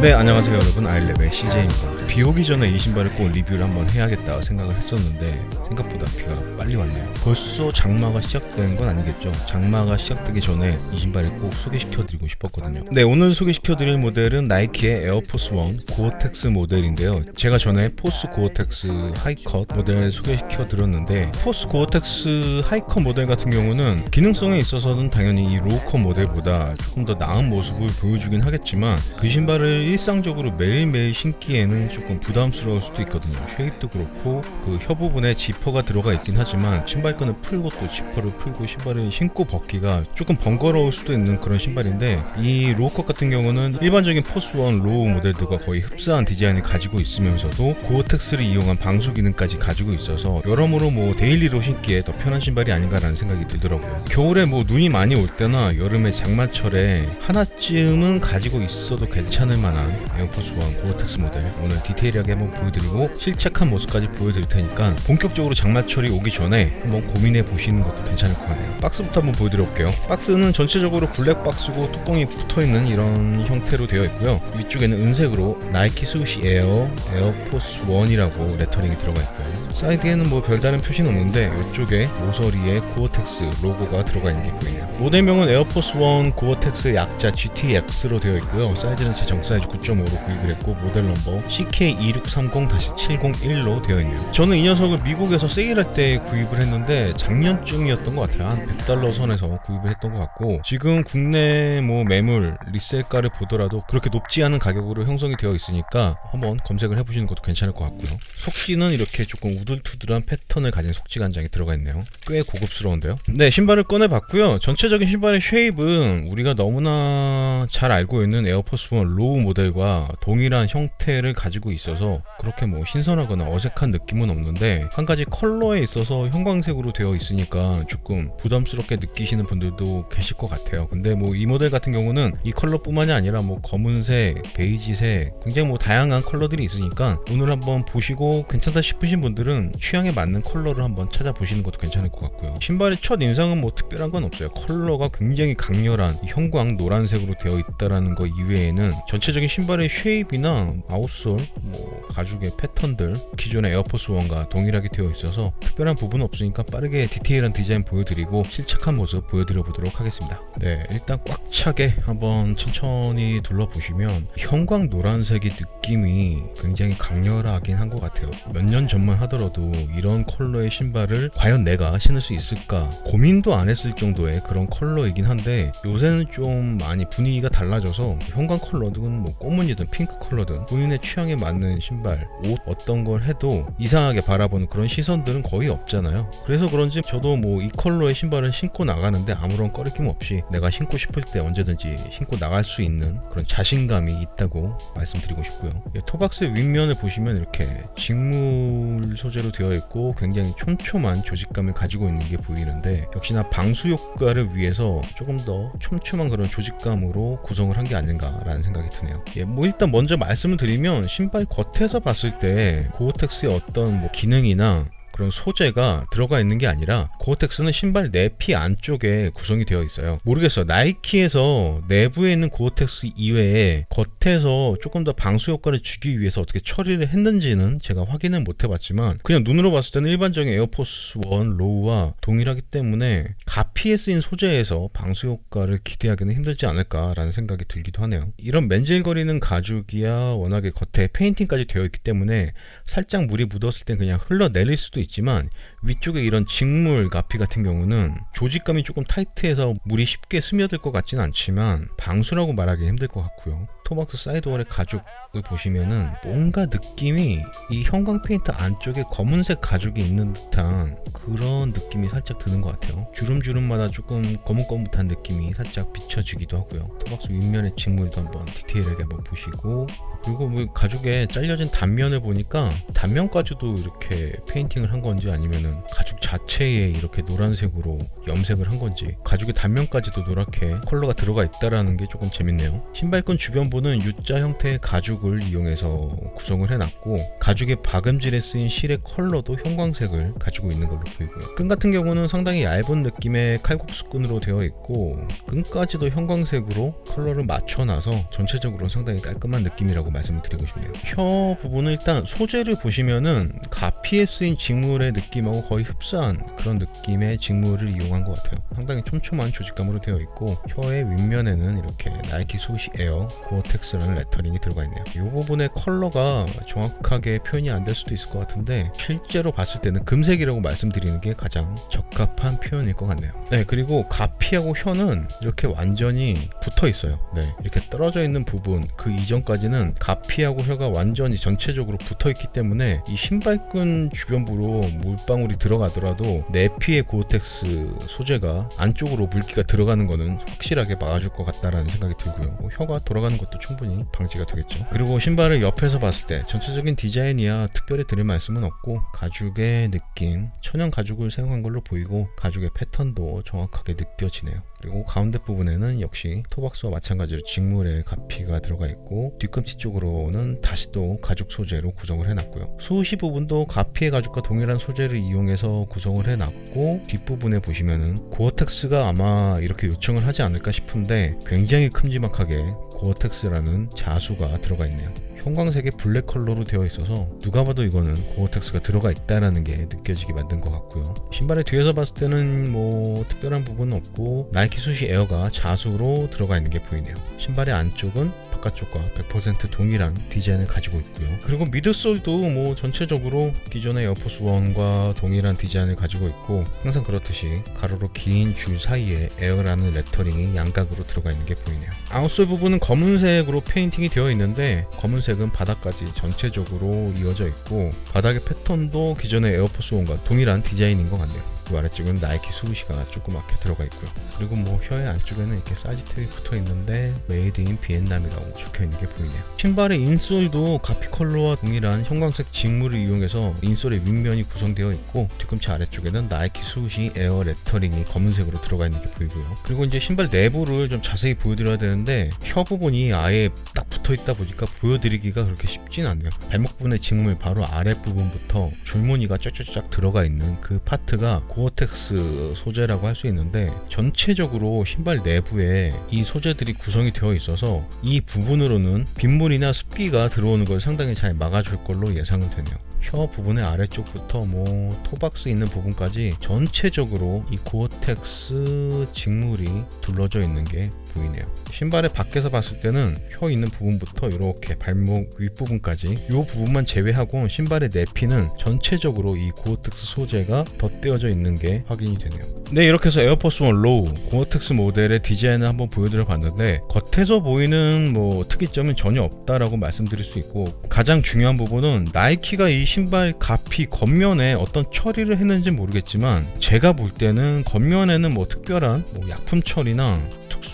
네 안녕하세요 여러분. 아일랩의 CJ입니다 비 오기 전에 이 신발을 꼭 리뷰를 한번 해야겠다 생각을 했었는데 생각보다 비가 빨리 왔네요. 벌써 장마가 시작된 건 아니겠죠? 장마가 시작되기 전에 이 신발을 꼭 소개시켜 드리고 싶었거든요. 네 오늘 소개시켜 드릴 모델은 나이키의 에어포스 원 고어텍스 모델인데요. 제가 전에 포스 고어텍스 하이컷 모델 소개시켜 드렸는데 포스 고어텍스 하이컷 모델 같은 경우는 기능성에 있어서는 당연히 이 로우컷 모델보다 조금 더 나은 모습을 보여주긴 하겠지만 그 신발을 일상적으로 매일매일 신기에는 조금 부담스러울 수도 있거든요. 쉐입도 그렇고 그 혀 부분에 지퍼가 들어가 있긴 하지만 신발끈을 풀고 또 지퍼를 풀고 신발을 신고 벗기가 조금 번거로울 수도 있는 그런 신발인데 이 로우컷 같은 경우는 일반적인 포스원 로우 모델들과 거의 흡사한 디자인을 가지고 있으면서도 고어텍스를 이용한 방수 기능까지 가지고 있어서 여러모로 뭐 데일리로 신기에 더 편한 신발이 아닌가라는 생각이 들더라고요. 겨울에 뭐 눈이 많이 올 때나 여름에 장마철에 하나쯤은 가지고 있어도 괜찮을 만한 에어포스 원 고어텍스 모델 오늘 디 테일하게 한번 보여드리고 실착한 모습까지 보여드릴 테니까 본격적으로 장마철이 오기 전에 한번 고민해 보시는 것도 괜찮을 것 같네요. 박스부터 한번 보여드려 볼게요. 박스는 전체적으로 블랙 박스고 뚜껑이 붙어있는 이런 형태로 되어 있고요. 위쪽에는 은색으로 나이키 스우시 에어 에어포스 원이라고 레터링이 들어가 있고요. 사이드에는 뭐 별다른 표시는 없는데 이쪽에 모서리에 고어텍스 로고가 들어가 있는 게 보이네요. 모델명은 에어포스 원 고어텍스 약자 GTX로 되어 있고요. 사이즈는 제 정 사이즈 9.5로 구입을 했고 모델 넘버 CK2630-701로 되어 있네요. 저는 이 녀석을 미국에서 세일할 때 구입을 했는데 작년쯤이었던 것 같아요. 한 100달러 선에서 구입을 했던 것 같고 지금 국내 뭐 매물 리셀가를 보더라도 그렇게 높지 않은 가격으로 형성이 되어 있으니까 한번 검색을 해보시는 것도 괜찮을 것 같고요. 속지는 이렇게 조금 우둘투둘한 패턴을 가진 속지 간장이 들어가 있네요. 꽤 고급스러운데요. 네, 신발을 꺼내봤고요. 전체 적인 신발의 쉐입은 우리가 너무나 잘 알고 있는 에어포스 원 로우 모델과 동일한 형태를 가지고 있어서 그렇게 뭐 신선하거나 어색한 느낌은 없는데 한 가지 컬러에 있어서 형광색으로 되어 있으니까 조금 부담스럽게 느끼시는 분들도 계실 것 같아요. 근데 뭐 이 모델 같은 경우는 이 컬러뿐만이 아니라 뭐 검은색, 베이지색 굉장히 뭐 다양한 컬러들이 있으니까 오늘 한번 보시고 괜찮다 싶으신 분들은 취향에 맞는 컬러를 한번 찾아보시는 것도 괜찮을 것 같고요. 신발의 첫 인상은 뭐 특별한 건 없어요. 컬러 가 굉장히 강렬한 이 형광 노란색으로 되어 있다라는 거 이외에는 전체적인 신발의 쉐입이나 아웃솔, 뭐 가죽의 패턴들 기존의 에어포스 원과 동일하게 되어 있어서 특별한 부분은 없으니까 빠르게 디테일한 디자인 보여드리고 실착한 모습 보여드려 보도록 하겠습니다. 네, 일단 꽉 차게 한번 천천히 둘러보시면 형광 노란색의 느낌이 굉장히 강렬하긴 한 것 같아요. 몇 년 전만 하더라도 이런 컬러의 신발을 과연 내가 신을 수 있을까 고민도 안 했을 정도의 그런 컬러이긴 한데 요새는 좀 많이 분위기가 달라져서 형광 컬러든 뭐 꽃무늬든 핑크 컬러든 본인의 취향에 맞는 신발, 옷 어떤 걸 해도 이상하게 바라보는 그런 시선들은 거의 없잖아요. 그래서 그런지 저도 뭐 이 컬러의 신발을 신고 나가는데 아무런 꺼리낌 없이 내가 신고 싶을 때 언제든지 신고 나갈 수 있는 그런 자신감이 있다고 말씀드리고 싶고요. 예, 토박스의 윗면을 보시면 이렇게 직물 소재로 되어 있고 굉장히 촘촘한 조직감을 가지고 있는 게 보이는데 역시나 방수 효과를 위해서 조금 더 촘촘한 그런 조직감으로 구성을 한 게 아닌가라는 생각이 드네요. 예, 뭐 일단 먼저 말씀을 드리면 신발 겉에서 봤을 때 고어텍스의 어떤 뭐 기능이나 그런 소재가 들어가 있는 게 아니라 고어텍스는 신발 내피 안쪽에 구성이 되어 있어요. 모르겠어요. 나이키에서 내부에 있는 고어텍스 이외에 겉에서 조금 더 방수 효과를 주기 위해서 어떻게 처리를 했는지는 제가 확인은 못 해봤지만 그냥 눈으로 봤을 때는 일반적인 에어포스 원 로우와 동일하기 때문에 가피에 쓰인 소재에서 방수 효과를 기대하기는 힘들지 않을까라는 생각이 들기도 하네요. 이런 맨질거리는 가죽이야 워낙에 겉에 페인팅까지 되어 있기 때문에 살짝 물이 묻었을 땐 그냥 흘러내릴 수도 있지만 위쪽에 이런 직물 가피 같은 경우는 조직감이 조금 타이트해서 물이 쉽게 스며들 것 같지는 않지만 방수라고 말하기 힘들 것 같고요. 토막스 사이드월의 가죽을 보시면은 뭔가 느낌이 이 형광 페인트 안쪽에 검은색 가죽이 있는 듯한 그런 느낌이 살짝 드는 것 같아요. 주름주름마다 조금 거뭇거뭇한 느낌이 살짝 비춰지기도 하고요. 토막스 윗면의 직물도 한번 디테일하게 한번 보시고 그리고 뭐 가죽에 잘려진 단면을 보니까 단면까지도 이렇게 페인팅을 한 건지 아니면은 가죽 자체에 이렇게 노란색으로 염색을 한 건지 가죽의 단면까지도 노랗게 컬러가 들어가 있다라는 게 조금 재밌네요. 신발끈 주변 부분은 U자 형태의 가죽을 이용해서 구성을 해놨고 가죽의 박음질에 쓰인 실의 컬러도 형광색을 가지고 있는 걸로 보이고요. 끈 같은 경우는 상당히 얇은 느낌의 칼국수끈으로 되어 있고 끈까지도 형광색으로 컬러를 맞춰놔서 전체적으로 상당히 깔끔한 느낌이라고 말씀을 드리고 싶네요. 혀 부분은 일단 소재를 보시면은 가피에 쓰인 직물의 느낌하고 거의 흡사한 그런 느낌의 직물을 이용한 것 같아요. 상당히 촘촘한 조직감으로 되어 있고 혀의 윗면에는 이렇게 나이키 소시 에어 고어 텍스라는 레터링이 들어가 있네요. 이 부분의 컬러가 정확하게 표현이 안 될 수도 있을 것 같은데 실제로 봤을 때는 금색이라고 말씀드리는 게 가장 적합한 표현일 것 같네요. 네, 그리고 가피하고 혀는 이렇게 완전히 붙어 있어요. 네, 이렇게 떨어져 있는 부분 그 이전까지는 가피하고 혀가 완전히 전체적으로 붙어 있기 때문에 이 신발끈 주변부로 물방울이 들어가더라도 내피의 고어텍스 소재가 안쪽으로 물기가 들어가는 거는 확실하게 막아줄 것 같다라는 생각이 들고요. 뭐 혀가 돌아가는 것도 충분히 방지가 되겠죠. 그리고 신발을 옆에서 봤을 때 전체적인 디자인이야 특별히 드릴 말씀은 없고 가죽의 느낌, 천연 가죽을 사용한 걸로 보이고 가죽의 패턴도 정확하게 느껴지네요. 그리고 가운데 부분에는 역시 토박스와 마찬가지로 직물의 가피가 들어가 있고 뒤꿈치 쪽으로는 다시 또 가죽 소재로 구성을 해놨고요. 수시 부분도 가피의 가죽과 동일한 소재를 이용해서 구성을 해놨고 뒷부분에 보시면은 고어텍스가 아마 이렇게 요청을 하지 않을까 싶은데 굉장히 큼지막하게 고어텍스라는 자수가 들어가 있네요. 형광색의 블랙 컬러로 되어 있어서 누가 봐도 이거는 고어텍스가 들어가 있다라는 게 느껴지게 만든 것 같고요. 신발의 뒤에서 봤을 때는 뭐 특별한 부분은 없고 나이키 수시 에어가 자수로 들어가 있는 게 보이네요. 신발의 안쪽은 바깥쪽과 100% 동일한 디자인을 가지고 있고요. 그리고 미드솔도 뭐 전체적으로 기존의 에어포스 1과 동일한 디자인을 가지고 있고 항상 그렇듯이 가로로 긴 줄 사이에 에어라는 레터링이 양각으로 들어가 있는 게 보이네요. 아웃솔 부분은 검은색으로 페인팅이 되어 있는데 검은색은 바닥까지 전체적으로 이어져 있고 바닥의 패턴도 기존의 에어포스 1과 동일한 디자인인 것 같네요. 그 아래쪽은 나이키 수시가 조그맣게 들어가 있고요. 그리고 뭐 혀의 안쪽에는 이렇게 탭이 붙어 있는데 메이드 인 비엔남이라고 적혀 있는 게 보이네요. 신발의 인솔도 가피 컬러와 동일한 형광색 직물을 이용해서 인솔의 윗면이 구성되어 있고 뒤꿈치 아래쪽에는 나이키 수시 에어 레터링이 검은색으로 들어가 있는 게 보이고요. 그리고 이제 신발 내부를 좀 자세히 보여드려야 되는데 혀 부분이 아예 딱 붙어 있다 보니까 보여드리기가 그렇게 쉽진 않네요. 발목 부분의 직물 바로 아래 부분부터 줄무늬가 쫙쫙쫙 들어가 있는 그 파트가 고어텍스 소재라고 할 수 있는데 전체적으로 신발 내부에 이 소재들이 구성이 되어 있어서 이 부분으로는 빗물이나 습기가 들어오는 걸 상당히 잘 막아줄 걸로 예상은 되네요. 혀 부분의 아래쪽부터 뭐 토박스 있는 부분까지 전체적으로 이 고어텍스 직물이 둘러져 있는 게 보이네요. 신발의 밖에서 봤을 때는 혀 있는 부분부터 이렇게 발목 윗부분까지 이 부분만 제외하고 신발의 내피는 전체적으로 이 고어텍스 소재가 덧대어져 있는 게 확인이 되네요. 네 이렇게 해서 에어포스 1 로우 고어텍스 모델의 디자인을 한번 보여드려 봤는데 겉에서 보이는 뭐 특이점은 전혀 없다라고 말씀드릴 수 있고 가장 중요한 부분은 나이키가 이 신발 가피 겉면에 어떤 처리를 했는지 모르겠지만 제가 볼 때는 겉면에는 뭐 특별한 뭐 약품 처리나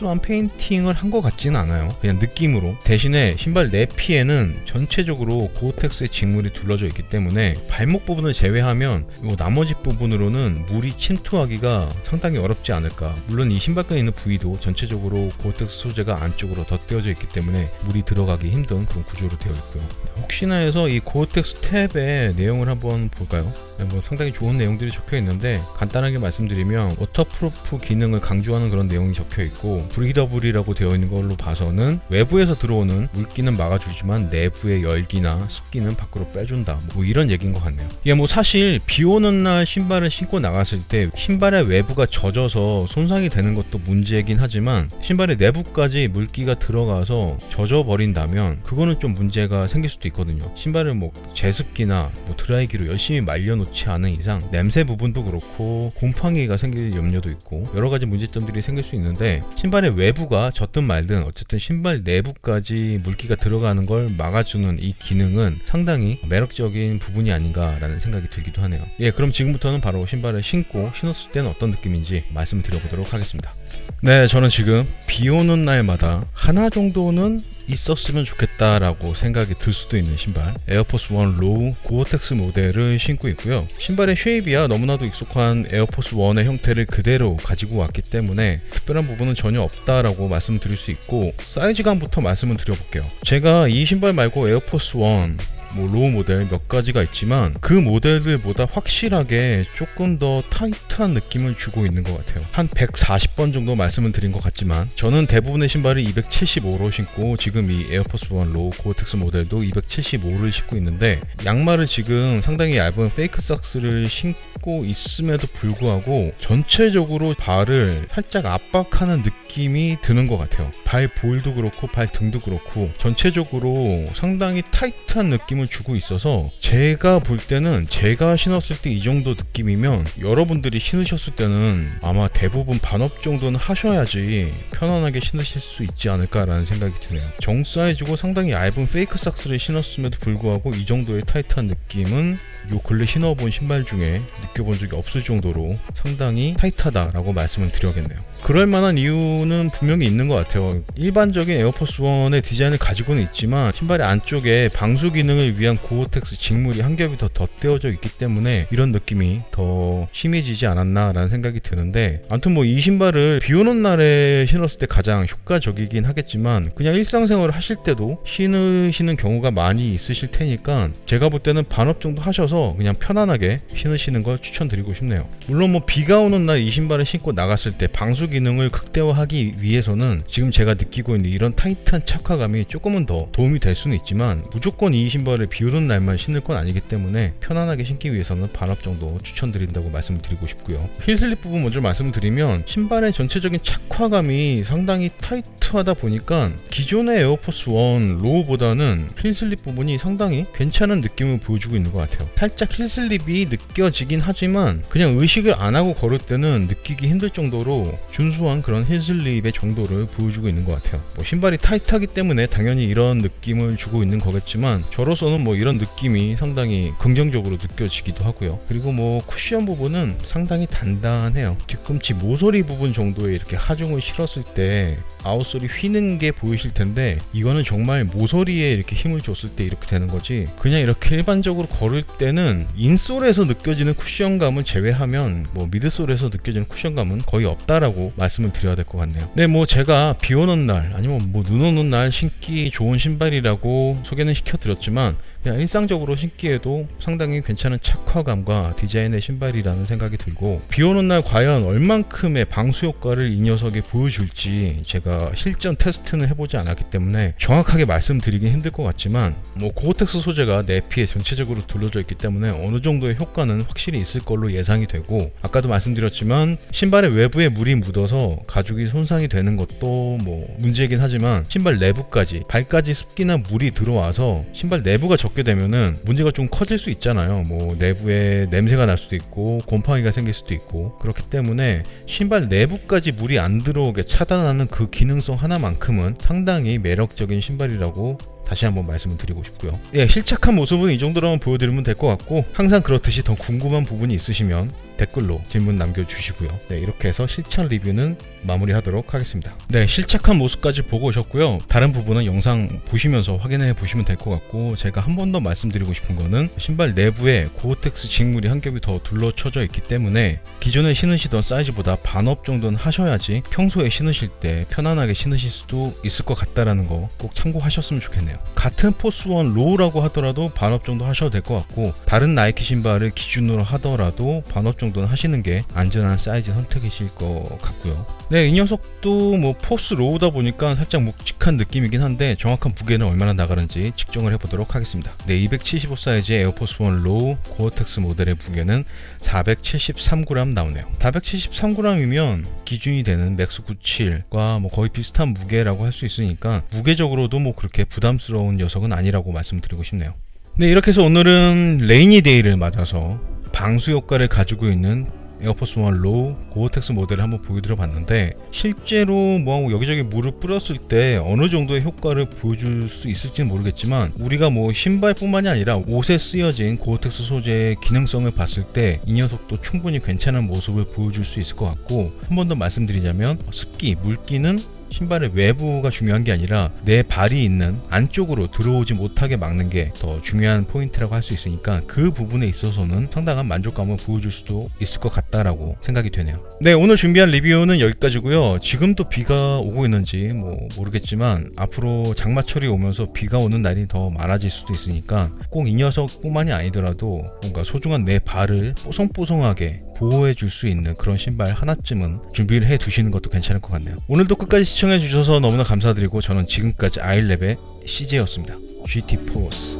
특수한 페인팅을 한 것 같지는 않아요. 그냥 느낌으로. 대신에 신발 내피에는 전체적으로 고어텍스의 직물이 둘러져 있기 때문에 발목 부분을 제외하면 이 나머지 부분으로는 물이 침투하기가 상당히 어렵지 않을까. 물론 이 신발끈 있는 부위도 전체적으로 고어텍스 소재가 안쪽으로 덧대어져 있기 때문에 물이 들어가기 힘든 그런 구조로 되어 있고요. 혹시나 해서 이 고어텍스 탭의 내용을 한번 볼까요? 네, 뭐 상당히 좋은 내용들이 적혀 있는데 간단하게 말씀드리면 워터프루프 기능을 강조하는 그런 내용이 적혀 있고 브리더블이라고 되어 있는 걸로 봐서는 외부에서 들어오는 물기는 막아주지만 내부의 열기나 습기는 밖으로 빼준다. 뭐 이런 얘기인 것 같네요. 이게 뭐 사실 비 오는 날 신발을 신고 나갔을 때 신발의 외부가 젖어서 손상이 되는 것도 문제이긴 하지만 신발의 내부까지 물기가 들어가서 젖어 버린다면 그거는 좀 문제가 생길 수도 있거든요. 신발을 뭐 제습기나 뭐 드라이기로 열심히 말려놓지 않은 이상 냄새 부분도 그렇고 곰팡이가 생길 염려도 있고 여러 가지 문제점들이 생길 수 있는데 신발 의 외부가 젖든 말든 어쨌든 신발 내부까지 물기가 들어가는 걸 막아주는 이 기능은 상당히 매력적인 부분이 아닌가라는 생각이 들기도 하네요. 예, 그럼 지금부터는 바로 신발을 신고 신었을 때는 어떤 느낌인지 말씀을 드려보도록 하겠습니다. 네, 저는 지금 비 오는 날마다 하나 정도는 있었으면 좋겠다라고 생각이 들 수도 있는 신발 에어포스 1 로우 고어텍스 모델을 신고 있고요. 신발의 쉐입이야 너무나도 익숙한 에어포스 1의 형태를 그대로 가지고 왔기 때문에 특별한 부분은 전혀 없다라고 말씀드릴 수 있고 사이즈감부터 말씀을 드려볼게요. 제가 이 신발 말고 에어포스 1 뭐 로우 모델 몇 가지가 있지만 그 모델들보다 확실하게 조금 더 타이트한 느낌을 주고 있는 것 같아요. 한 140번 정도 말씀을 드린 것 같지만 저는 대부분의 신발을 275로 신고 지금 이 에어포스 1 로우 고어텍스 모델도 275를 신고 있는데 양말을 지금 상당히 얇은 페이크 삭스를 신고 있음에도 불구하고 전체적으로 발을 살짝 압박하는 느낌이 드는 것 같아요. 발 볼도 그렇고 발 등도 그렇고 전체적으로 상당히 타이트한 느낌 을 주고 있어서 제가 볼 때는 제가 신었을 때 이 정도 느낌이면 여러분들이 신으셨을 때는 아마 대부분 반업 정도는 하셔야지 편안하게 신으실 수 있지 않을까라는 생각이 드네요. 정 사이즈고 상당히 얇은 페이크 삭스를 신었음에도 불구하고 이 정도의 타이트한 느낌은 요 근래 신어본 신발 중에 느껴본 적이 없을 정도로 상당히 타이트하다라고 말씀을 드려야겠네요. 그럴 만한 이유는 분명히 있는 것 같아요. 일반적인 에어포스 1의 디자인을 가지고는 있지만 신발의 안쪽에 방수 기능을 위한 고어텍스 직물이 한 겹이 더 덧대어져 있기 때문에 이런 느낌이 더 심해지지 않았나라는 생각이 드는데 아무튼 뭐 이 신발을 비 오는 날에 신었을 때 가장 효과적이긴 하겠지만 그냥 일상생활을 하실 때도 신으시는 경우가 많이 있으실 테니까 제가 볼 때는 반업 정도 하셔서 그냥 편안하게 신으시는 걸 추천드리고 싶네요. 물론 뭐 비가 오는 날 이 신발을 신고 나갔을 때 방수 기능을 극대화하기 위해서는 지금 제가 느끼고 있는 이런 타이트한 착화감이 조금은 더 도움이 될 수는 있지만 무조건 이 신발을 비 오는 날만 신을 건 아니기 때문에 편안하게 신기 위해서는 반업 정도 추천드린다고 말씀을 드리고 싶고요. 힐슬립 부분 먼저 말씀을 드리면 신발의 전체적인 착화감이 상당히 타이트하다 보니까 기존의 에어포스 1 로우보다는 힐슬립 부분이 상당히 괜찮은 느낌을 보여주고 있는 것 같아요. 살짝 힐슬립이 느껴지긴 하지만 그냥 의식을 안 하고 걸을 때는 느끼기 힘들 정도로 준수한 그런 힐슬립의 정도를 보여주고 있는 것 같아요. 뭐 신발이 타이트하기 때문에 당연히 이런 느낌을 주고 있는 거겠지만 저로서는 뭐 이런 느낌이 상당히 긍정적으로 느껴지기도 하고요. 그리고 뭐 쿠션 부분은 상당히 단단해요. 뒤꿈치 모서리 부분 정도에 이렇게 하중을 실었을 때 아웃솔이 휘는 게 보이실 텐데 이거는 정말 모서리에 이렇게 힘을 줬을 때 이렇게 되는 거지 그냥 이렇게 일반적으로 걸을 때는 인솔에서 느껴지는 쿠션감은 제외하면 뭐 미드솔에서 느껴지는 쿠션감은 거의 없다라고 말씀을 드려야 될 것 같네요. 네, 뭐 제가 비 오는 날 아니면 뭐 눈 오는 날 신기 좋은 신발이라고 소개는 시켜드렸지만 그냥 일상적으로 신기에도 상당히 괜찮은 착화감과 디자인의 신발이라는 생각이 들고 비 오는 날 과연 얼만큼의 방수 효과를 이 녀석이 보여줄지 제가 실전 테스트는 해보지 않았기 때문에 정확하게 말씀드리긴 힘들 것 같지만 뭐 고어텍스 소재가 내 피에 전체적으로 둘러져 있기 때문에 어느 정도의 효과는 확실히 있을 걸로 예상이 되고 아까도 말씀드렸지만 신발의 외부에 물이 묻어서 가죽이 손상이 되는 것도 뭐 문제이긴 하지만 신발 내부까지 발까지 습기나 물이 들어와서 신발 내부가 적게 되면은 문제가 좀 커질 수 있잖아요. 뭐 내부에 냄새가 날 수도 있고 곰팡이가 생길 수도 있고 그렇기 때문에 신발 내부까지 물이 안 들어오게 차단하는 그 기능성 하나만큼은 상당히 매력적인 신발이라고 다시 한번 말씀을 드리고 싶고요. 예, 실착한 모습은 이 정도로만 보여드리면 될 것 같고 항상 그렇듯이 더 궁금한 부분이 있으시면 댓글로 질문 남겨주시고요. 네, 이렇게 해서 실천 리뷰는 마무리하도록 하겠습니다. 네, 실착한 모습까지 보고 오셨고요. 다른 부분은 영상 보시면서 확인해 보시면 될 것 같고 제가 한 번 더 말씀드리고 싶은 거는 신발 내부에 고어텍스 직물이 한 겹이 더 둘러쳐져 있기 때문에 기존에 신으시던 사이즈보다 반업 정도는 하셔야지 평소에 신으실 때 편안하게 신으실 수도 있을 것 같다라는 거 꼭 참고하셨으면 좋겠네요. 같은 포스1 로우라고 하더라도 반업 정도 하셔도 될 것 같고 다른 나이키 신발을 기준으로 하더라도 반업 정도 는 하시는 게 안전한 사이즈 선택이실 것 같고요. 네, 이 녀석도 뭐 포스 로우다 보니까 살짝 묵직한 느낌이긴 한데 정확한 무게는 얼마나 나가는지 측정을 해보도록 하겠습니다. 네, 275 사이즈의 에어포스 1 로우 고어텍스 모델의 무게는 473g 나오네요. 473g이면 기준이 되는 맥스 97과 뭐 거의 비슷한 무게라고 할 수 있으니까 무게적으로도 뭐 그렇게 부담스러운 녀석은 아니라고 말씀드리고 싶네요. 네, 이렇게 해서 오늘은 레이니 데이를 맞아서 방수 효과를 가지고 있는 에어포스 1 로우 고어텍스 모델을 한번 보여드려 봤는데 실제로 뭐 여기저기 물을 뿌렸을 때 어느 정도의 효과를 보여줄 수 있을지는 모르겠지만 우리가 뭐 신발뿐만이 아니라 옷에 쓰여진 고어텍스 소재의 기능성을 봤을 때 이 녀석도 충분히 괜찮은 모습을 보여줄 수 있을 것 같고 한 번 더 말씀드리자면 습기, 물기는 신발의 외부가 중요한 게 아니라 내 발이 있는 안쪽으로 들어오지 못하게 막는 게 더 중요한 포인트라고 할 수 있으니까 그 부분에 있어서는 상당한 만족감을 보여줄 수도 있을 것 같다라고 생각이 되네요. 네, 오늘 준비한 리뷰는 여기까지고요. 지금도 비가 오고 있는지 뭐 모르겠지만 앞으로 장마철이 오면서 비가 오는 날이 더 많아질 수도 있으니까 꼭 이 녀석뿐만이 아니더라도 뭔가 소중한 내 발을 뽀송뽀송하게 보호해 줄 수 있는 그런 신발 하나쯤은 준비를 해 두시는 것도 괜찮을 것 같네요. 오늘도 끝까지 시청해 주셔서 너무나 감사드리고 저는 지금까지 아일랩의 CJ였습니다. GT 포스.